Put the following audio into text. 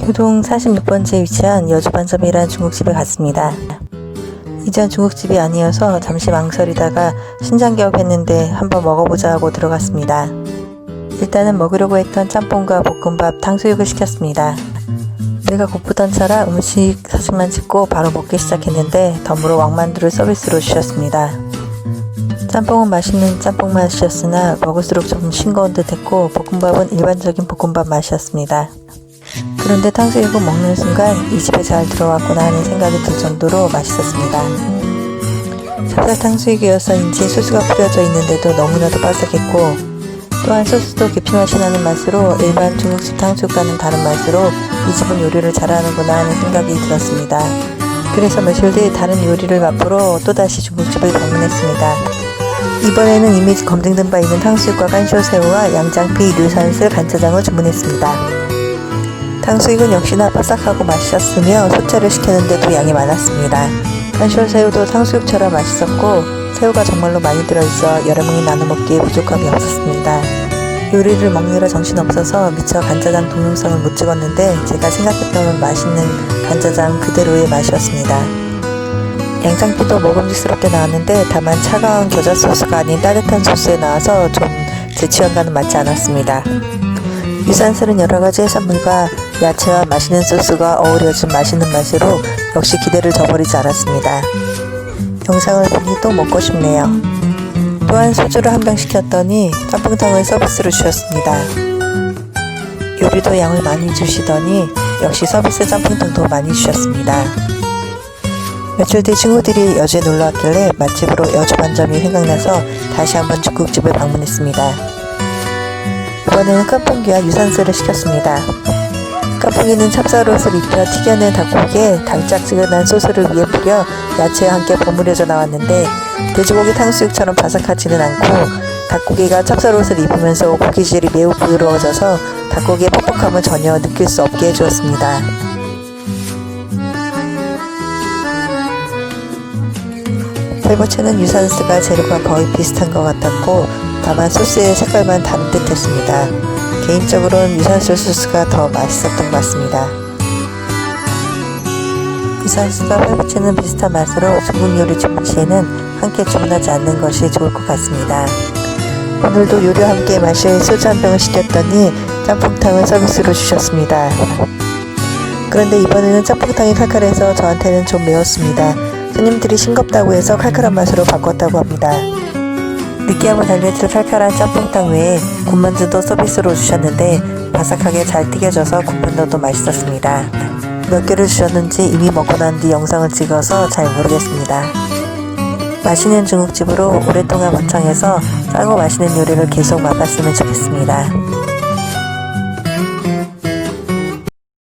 교동 46번지에 위치한 여주반점이라는 중국집에 갔습니다. 이전 중국집이 아니어서 잠시 망설이다가 신장 개업했는데 한번 먹어보자 하고 들어갔습니다. 일단은 먹으려고 했던 짬뽕과 볶음밥, 탕수육을 시켰습니다. 내가 고프던 차라 음식 사진만 찍고 바로 먹기 시작했는데 덤으로 왕만두를 서비스로 주셨습니다. 짬뽕은 맛있는 짬뽕 맛이었으나 먹을수록 좀 싱거운 듯했고 볶음밥은 일반적인 볶음밥 맛이었습니다. 그런데 탕수육을 먹는 순간 이 집에 잘 들어왔구나 하는 생각이 들 정도로 맛있었습니다. 찹쌀 탕수육이어서인지 소스가 뿌려져 있는데도 너무나도 바삭했고 또한 소스도 깊이 맛이 나는 맛으로 일반 중국집 탕수육과는 다른 맛으로 이 집은 요리를 잘하는구나 하는 생각이 들었습니다. 그래서 며칠 뒤 다른 요리를 맛보러 또다시 중국집을 방문했습니다. 이번에는 이미 검증된 바 있는 탕수육과 깐쇼새우와 양장피, 류산슬, 간짜장을 주문했습니다. 탕수육은 역시나 바삭하고 맛있었으며 소짜를 시켰는데도 양이 많았습니다. 깐쇼새우도 탕수육처럼 맛있었고 새우가 정말로 많이 들어있어 여러 명이 나눠 먹기에 부족함이 없었습니다. 요리를 먹느라 정신없어서 미처 간짜장 동영상을 못 찍었는데 제가 생각했던 맛있는 간짜장 그대로의 맛이었습니다. 양장피도 먹음직스럽게 나왔는데 다만 차가운 겨자 소스가 아닌 따뜻한 소스에 나와서 좀 제 취향과는 맞지 않았습니다. 유산슬은 여러 가지 해산물과 야채와 맛있는 소스가 어우러진 맛있는 맛으로 역시 기대를 저버리지 않았습니다. 영상을 보니 또 먹고 싶네요. 또한 소주를 한 병 시켰더니 짬뽕탕을 서비스로 주셨습니다. 요리도 양을 많이 주시더니 역시 서비스 짬뽕탕도 많이 주셨습니다. 며칠 뒤 친구들이 여주에 놀러 왔길래 맛집으로 여주 반점이 생각나서 다시 한번 중국집을 방문했습니다. 이번에는 깐풍기와 유산슬을 시켰습니다. 깐풍기는 찹쌀옷을 입혀 튀겨낸 닭고기에 달짝지근한 소스를 위에 뿌려 야채와 함께 버무려져 나왔는데 돼지고기 탕수육처럼 바삭하지는 않고 닭고기가 찹쌀옷을 입으면서 고기질이 매우 부드러워져서 닭고기의 퍽퍽함을 전혀 느낄 수 없게 해주었습니다. 펠버체는 유산스가 재료가 거의 비슷한 것 같았고 다만 소스의 색깔만 다른 듯 했습니다. 개인적으로는 유산슬 소스가 더 맛있었던 것 같습니다. 유산슬과 펠버체는 비슷한 맛으로 중국 요리 주문 시에는 함께 주문하지 않는 것이 좋을 것 같습니다. 오늘도 요리와 함께 마실 소주 한 병을 시켰더니 짬뽕탕을 서비스로 주셨습니다. 그런데 이번에는 짬뽕탕이 칼칼해서 저한테는 좀 매웠습니다. 손님들이 싱겁다고 해서 칼칼한 맛으로 바꿨다고 합니다. 느끼함을 달래줄 칼칼한 짬뽕탕 외에 군만두도 서비스로 주셨는데 바삭하게 잘 튀겨져서 군만두도 맛있었습니다. 몇 개를 주셨는지 이미 먹고 난 뒤 영상을 찍어서 잘 모르겠습니다. 맛있는 중국집으로 오랫동안 번창해서 싸고 맛있는 요리를 계속 맛봤으면 좋겠습니다.